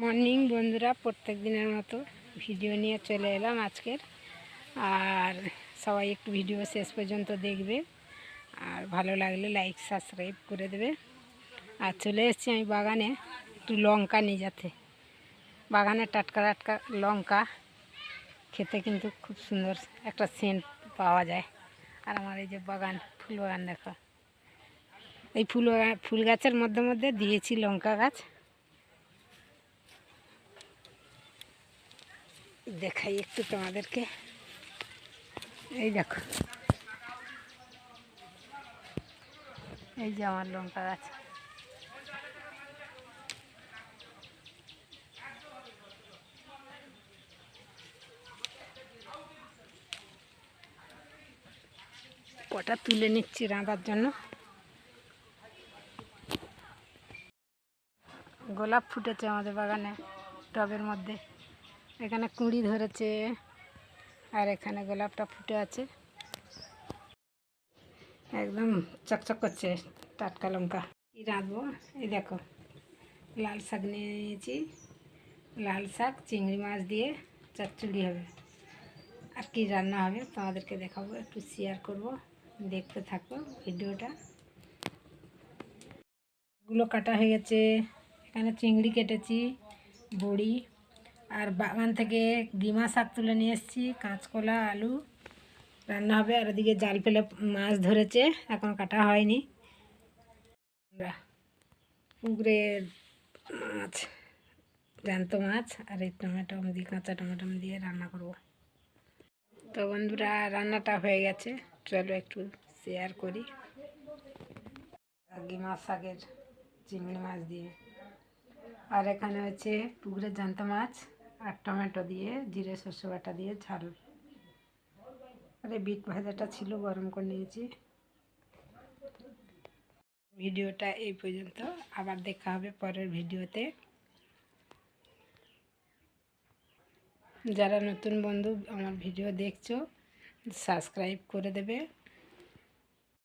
Morning বন্ধুরা, প্রত্যেক দিনের মতো ভিডিও নিয়ে চলে এলাম আজকের। আর সবাই একটু ভিডিও শেষ পর্যন্ত দেখবে। আর ভালো লাগলে লাইক সাবস্ক্রাইব করে দেবে। আর চলে এসেছি আমি বাগানে একটু লঙ্কা নিয়ে যেতে। বাগানে টাটকা টাটকা লঙ্কা খেতে কিন্তু খুব সুন্দর একটা সেন্ট পাওয়া যায়। আর আমার এই যে বাগান, ফুল বাগান দেখো। এই ফুল ফুল গাছের মধ্যে মধ্যে দিয়েছি লঙ্কা গাছ। দেখাই একটু তোমাদেরকে। এই দেখো। এই যে আমার লঙ্কা গাছ। কটা তুলে নিচ্ছি রাঁধার জন্য? গোলাপ ফুটেছে আমাদের বাগানে, টবের মধ্যে। এখানে কুঁড়ি ধরেছে আর এখানে গোলাপটা ফুটে আছে। একদম চকচক করছে টাটকা লঙ্কা। কী রাঁধবো? এই দেখো, লাল শাক নিয়ে নিয়েছি। লাল শাক, চিংড়ি মাছ দিয়ে চচ্চড়ি হবে। আর কি রান্না হবে তোমাদেরকে দেখাবো, একটু শেয়ার করব। দেখতে থাকো ভিডিওটা। গুলো কাটা হয়ে গেছে। এখানে চিংড়ি কেটেছি, বড়ি, আর বাগান থেকে ডিমা শাক তুলে নিয়ে এসেছি, কাঁচকলা, আলু। রান্না হবে আর ওদিকে জাল ফেলে মাছ ধরেছে, এখন কাটা হয়নি। আমরা পুকুরের মাছ, জ্যান্ত মাছ আর এই টমেটো দিয়ে, কাঁচা টমেটো দিয়ে রান্না করব। তো বন্ধুরা, রান্নাটা হয়ে গেছে। চলো একটু শেয়ার করি। গিমা শাকের চিংড়ি মাছ দিয়ে। আর এখানে হচ্ছে পুকুরের জ্যান্ত মাছ আর টমেটো দিয়ে, জিরে শস্য বাটা দিয়ে ঝাল। আর এই বিট ভাজাটা ছিল, গরম করে নিয়েছি। ভিডিওটা এই পর্যন্ত। আবার দেখা হবে পরের ভিডিওতে। যারা নতুন বন্ধু আমার ভিডিও দেখছ, সাবস্ক্রাইব করে দেবে।